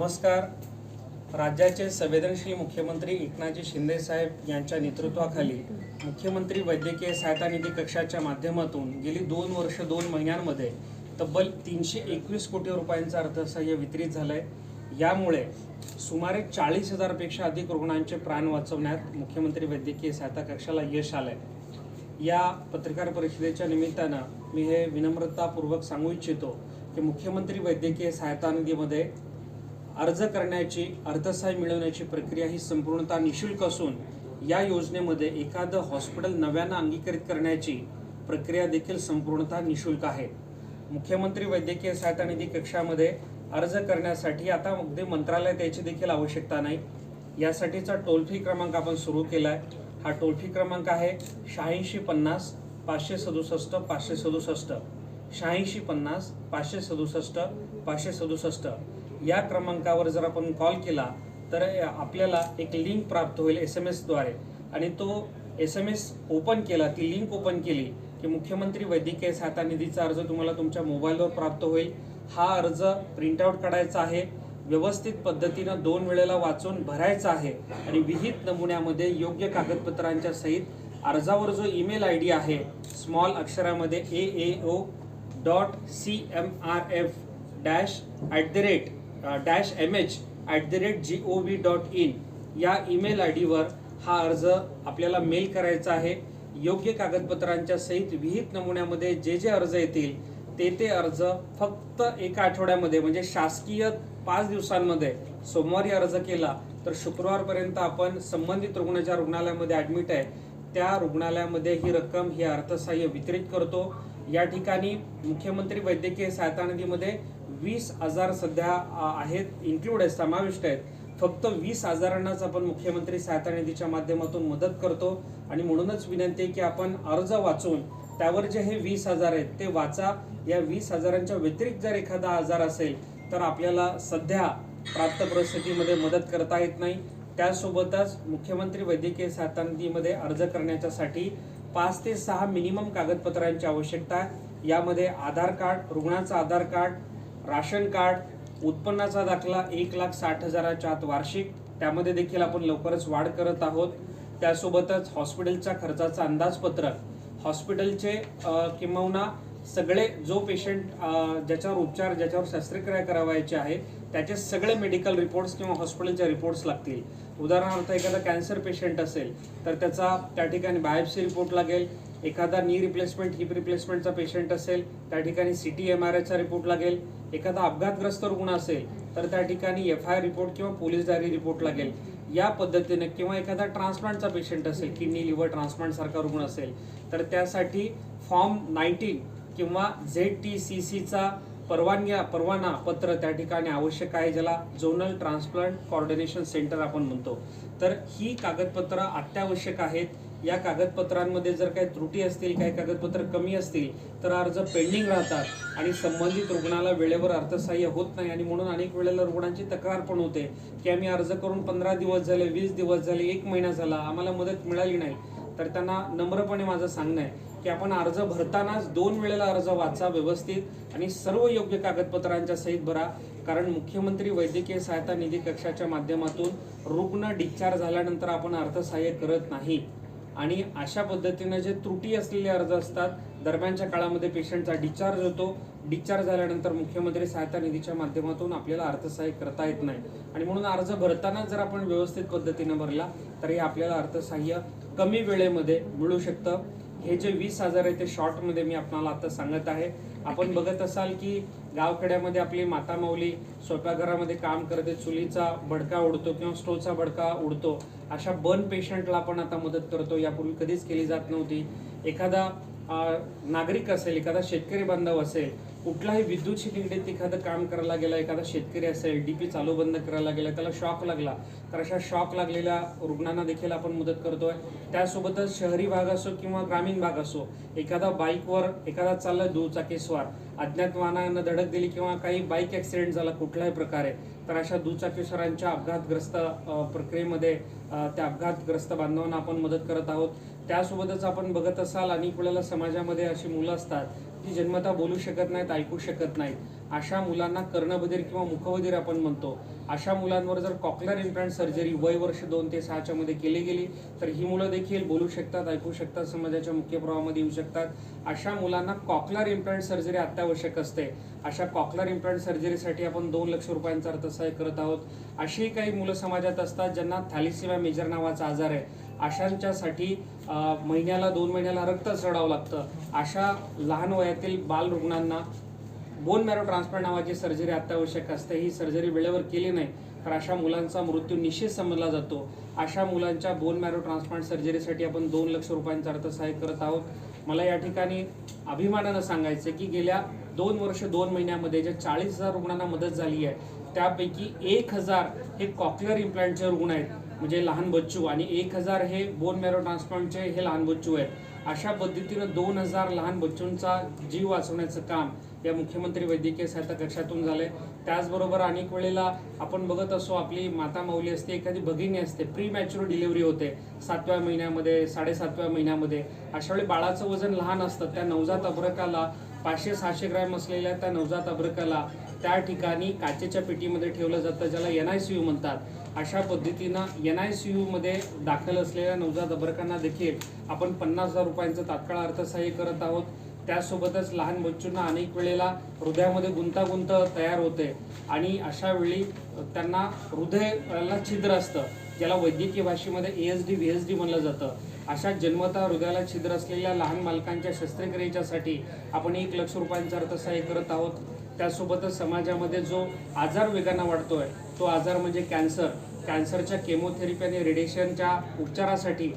नमस्कार. राज्याचे संवेदनशील मुख्यमंत्री एकनाथजी शिंदे साहेब यांच्या नेतृत्वाखाली मुख्यमंत्री वैद्यकीय सहायता निधी कक्षाच्या माध्यमातून गेली दोन वर्ष दोन महिन्यांमध्ये तब्बल तीनशे एकवीस कोटी रुपयांचं अर्थसहाय्य वितरित झालंय. यामुळे सुमारे चाळीस हजारपेक्षा अधिक रुग्णांचे प्राण वाचवण्यात मुख्यमंत्री वैद्यकीय सहायता कक्षाला यश आलंय. या पत्रकार परिषदेच्या निमित्तानं मी हे विनम्रतापूर्वक सांगू इच्छितो की मुख्यमंत्री वैद्यकीय सहायता निधीमध्ये अर्ज करण्याची अर्थसहाय्य मिळवण्याची प्रक्रिया ही संपूर्णतः निशुल्क असून या योजनेमध्ये एखादं हॉस्पिटल नव्यानं अंगीकृत करण्याची प्रक्रिया देखील संपूर्णतः निशुल्क आहे. मुख्यमंत्री वैद्यकीय सहायता निधी कक्षामध्ये अर्ज करण्यासाठी आता अगदी मंत्रालयात याची देखील आवश्यकता नाही. यासाठीचा टोल फ्री क्रमांक आपण सुरू केला आहे हा टोल फ्री क्रमांक आहे शहाऐंशी पन्नास पाचशे सदुसष्ट पाचशे सदुसष्ट. शहाऐंशी पन्नास पाचशे सदुसष्ट पाचशे सदुसष्ट. या क्रमांकावर जर आपण कॉल केला तर आपल्याला एक लिंक प्राप्त होईल एस एम एसद्वारे आणि तो एस एम एस ओपन केला ती लिंक ओपन केली की मुख्यमंत्री वैद्यकीय सहायता निधीचा अर्ज तुम्हाला तुमच्या मोबाईलवर प्राप्त होईल. हा अर्ज प्रिंटआउट काढायचा आहे. व्यवस्थित पद्धतीनं दोन वेळेला वाचून भरायचा आहे. आणि विहित नमुन्यामध्ये योग्य कागदपत्रांच्या सहित अर्जावर जो ईमेल आय डी आहे small अक्षरामध्ये A A O dot C M R F dash at the rate dash M H at the rate G O V dot in या ईमेल आय डीवर हा अर्ज आपल्याला मेल करायचा आहे. योग्य कागदपत्रांच्या सहित विहित नमुन्यामध्ये जे जे अर्ज येतील ते ते अर्ज फक्त एका आठवड्यामध्ये म्हणजे शासकीय पाच दिवसांमध्ये सोमवारी अर्ज केला तर शुक्रवारपर्यंत आपण संबंधित रुग्ण ज्या रुग्णालयामध्ये ॲडमिट आहे. त्या रुग्णालयामध्ये ही रक्कम ही अर्थसहाय्य वितरित करतो. या ठिकाणी मुख्यमंत्री वैद्यकीय सहायता निधीमध्ये वीस हजार सध्या आहेत इन्क्लूड आहेत समाविष्ट आहेत. फक्त वीस हजारांनाच आपण मुख्यमंत्री सहायता निधीच्या माध्यमातून मदत करतो. आणि म्हणूनच विनंती आहे की आपण अर्ज वाचून त्यावर जे हे वीस हजार आहेत ते वाचा. या वीस हजारांच्या व्यतिरिक्त जर एखादा आजार असेल तर आपल्याला सध्या प्राप्त परिस्थितीमध्ये मदत करता येत नाही. त्यासोबतच मुख्यमंत्री वैद्यकीय सहायता निधीमध्ये अर्ज करण्याच्यासाठी पाच ते सहा मिनिमम कागदपत्रांची आवश्यकता आहे. यामध्ये आधार कार्ड रुग्णाचं आधार कार्ड राशन कार्ड उत्पन्नाचा दाखला एक लाख साठ हजाराच्या आत वार्षिक. त्यामध्ये देखील आपण लवकरच वाढ करत आहोत. त्यासोबतच हॉस्पिटलच्या खर्चाचं अंदाजपत्रक. हॉस्पिटलचे किंबहुना सगळे जो पेशंट ज्याच्यावर उपचार ज्याच्यावर शस्त्रक्रिया करावायचे आहे त्याचे सगळे मेडिकल रिपोर्ट्स किंवा हॉस्पिटलचे रिपोर्ट्स लागतील. उदाहरणार्थ एखादा कॅन्सर पेशंट असेल तर त्याचा त्या ठिकाणी बायोप्सी रिपोर्ट लागेल. एखादा नी रिप्लेसमेंट हिप रिप्लेसमेंटचा पेशंट असेल त्या ठिकाणी सी टी एम आर आयचा रिपोर्ट लागेल. एखादा अपघातग्रस्त रुग्ण असेल तर त्या ठिकाणी एफ आय रिपोर्ट किंवा पोलीस डायरी रिपोर्ट लागेल. या पद्धतीने किंवा एखादा ट्रान्सप्लांटचा पेशंट असेल किडनी लिव्हर ट्रान्सप्लांटसारखा रुग्ण असेल तर त्यासाठी फॉर्म नाईन्टीन किंवा झेड टी सी सीचा परवानग्या परवाना पत्र त्या ठिकाणी आवश्यक आहे ज्याला झोनल ट्रान्सप्लांट कॉर्डिनेशन सेंटर आपण म्हणतो. तर ही कागदपत्रं अत्यावश्यक आहेत. या कागदपत्रांमध्ये जर काही त्रुटी असतील काही कागदपत्र कमी असतील तर अर्ज पेंडिंग राहतात आणि संबंधित रुग्णाला वेळेवर अर्थसहाय्य होत नाही आणि म्हणून अनेक वेळेला रुग्णांची तक्रार पण होते की आम्ही अर्ज करून पंधरा दिवस झाले वीस दिवस झाले एक महिना झाला आम्हाला मदत मिळाली नाही. तर त्यांना नम्रपणे माझं सांगणं आहे की आपण अर्ज भरतानाच दोन वेळेला अर्ज वाचा व्यवस्थित आणि सर्व योग्य कागदपत्रांच्या सहित भरा. कारण मुख्यमंत्री वैद्यकीय सहायता निधी कक्षाच्या माध्यमातून रुग्ण डिस्चार्ज झाल्यानंतर आपण अर्थसहाय्य करत नाही. आणि अशा पद्धतीनं जे त्रुटी असलेले अर्ज असतात दरम्यानच्या काळामध्ये पेशंटचा डिस्चार्ज होतो. डिस्चार्ज झाल्यानंतर मुख्यमंत्री सहायता निधीच्या माध्यमातून आपल्याला अर्थसहाय्य करता येत नाही. आणि म्हणून अर्ज भरताना जर आपण व्यवस्थित पद्धतीनं भरला तरी हे आपल्याला अर्थसहाय्य कमी वेळेमध्ये मिळू शकतं. हे जे वीस हजार आहे ते शॉर्टमध्ये मी आपणाला आता सांगत आहे. आपण बघत असाल की गावखेड्यामध्ये आपली माता माऊली स्वयंपाकघरामध्ये काम करते चुलीचा भडका उडतो किंवा स्टोवचा भडका उडतो अशा बर्न पेशंटला आपण आता मदत करतो. यापूर्वी कधीच केली जात नव्हती. एखादा नागरिक असेल एखादा शेतकरी बांधव असेल कुठलाही विद्युतशी निगडीत एखादं काम करायला गेला एखादा शेतकरी असेल डी पी चालू बंद करायला गेला त्याला शॉक लागला तर अशा शॉक लागलेल्या रुग्णांना देखील आपण मदत करतोय. त्यासोबतच शहरी भाग असो किंवा ग्रामीण भाग असो एखादा बाईकवर एखादा चालला दुचाकीस्वार अज्ञात वाहनानं धडक दिली किंवा काही बाईक ॲक्सिडेंट झाला कुठल्याही प्रकारे तर अशा दुचाकीस्वारांच्या अपघातग्रस्त प्रक्रियेमध्ये त्या अपघातग्रस्त बांधवांना आपण मदत करत आहोत. त्यासोबतच आपण बघत असाल अनेक वेळेला समाजामध्ये अशी मुलं असतात जी जन्मता बोलू शकत नाहीत ऐकू शकत नाहीत. अशा मुलांना कर्णबधीर किंवा मुखबधीर आपण म्हणतो. अशा मुलांवर जर कॉक्लर इम्प्लांट सर्जरी वय वर्ष दोन ते सहाच्या मध्ये केली गेली तर ही मुलं देखील बोलू शकतात ऐकू शकतात समाजाच्या मुख्य प्रवाहामध्ये येऊ शकतात. अशा मुलांना कॉक्लर इम्प्लांट सर्जरी अत्यावश्यक असते. अशा कॉक्लर इम्प्लांट सर्जरीसाठी आपण दोन लक्ष रुपयांचा अर्थसहाय्य करत आहोत. अशी काही मुलं समाजात असतात ज्यांना थॅलिसिमा मेजर नावाचा आजार आहे. आशांच्यासाठी महिन्याला दोन महिन्याला रक्त चढावं लागतं. अशा लहान वयातील बाल रुग्णांना बोन मॅरो ट्रान्सप्लांट नावाची सर्जरी अत्यावश्यक असते. ही सर्जरी वेळेवर केली नाही तर अशा मुलांचा मृत्यू निश्चित समजला जातो. अशा मुलांच्या बोन मॅरो ट्रान्सप्लांट सर्जरीसाठी आपण दोन लक्ष रुपयांचा अर्थसहाय्य करत आहोत. मला या ठिकाणी अभिमानानं सांगायचं की गेल्या दोन वर्ष दोन महिन्यामध्ये ज्या चाळीस हजार रुग्णांना मदत झाली आहे त्यापैकी एक हजार हे कॉकलर इम्प्लांटचे रुग्ण आहेत. म्हणजे लहान बच्चू आणि एक हजार हे बोन मॅरो ट्रान्सप्लांटचे हे लहान बच्चू आहेत. अशा पद्धतीनं दोन हजार लहान बच्चूंचा जीव वाचवण्याचं काम या मुख्यमंत्री वैद्यकीय सहायता कक्षातून झालंय. त्याचबरोबर अनेक वेळेला आपण बघत असो आपली माता माऊली असते एखादी भगिनी असते प्री मॅच्युअर डिलिव्हरी होते सातव्या महिन्यामध्ये साडेसातव्या महिन्यामध्ये. अशा वेळी बाळाचं वजन लहान असतं त्या नवजात अब्रकाला पाचशे सहाशे ग्रॅम असलेल्या त्या नवजात अब्रकाला त्या ठिकाणी काचेच्या पेटीमध्ये ठेवलं जातं ज्याला एन आय सी यू म्हणतात. अशा पद्धतीनं एन आय सी यूमध्ये दाखल असलेल्या नवजात अभ्रकांना देखील आपण पन्नास हजार रुपयांचं तात्काळ अर्थसहाय्य करत आहोत. त्यासोबतच लहान बच्चूंना अनेक वेळेला हृदयामध्ये गुंतागुंत तयार होते. आणि अशा वेळी त्यांना हृदयाला छिद्र असतं ज्याला वैद्यकीय भाषेमध्ये A S D V S D म्हणलं जातं. अशा जन्मता हृदयाला छिद्र असलेल्या लहान बालकांच्या शस्त्रक्रियेच्यासाठी आपण एक लक्ष रुपयांचं अर्थसहाय्य करत आहोत. त्यासोबतच समाजामध्ये जो आजार वेगानं वाढतोय तो आजार म्हणजे कॅन्सर. कॅन्सरच्या केमोथेरपी आणि रेडिएशनच्या उपचारासाठी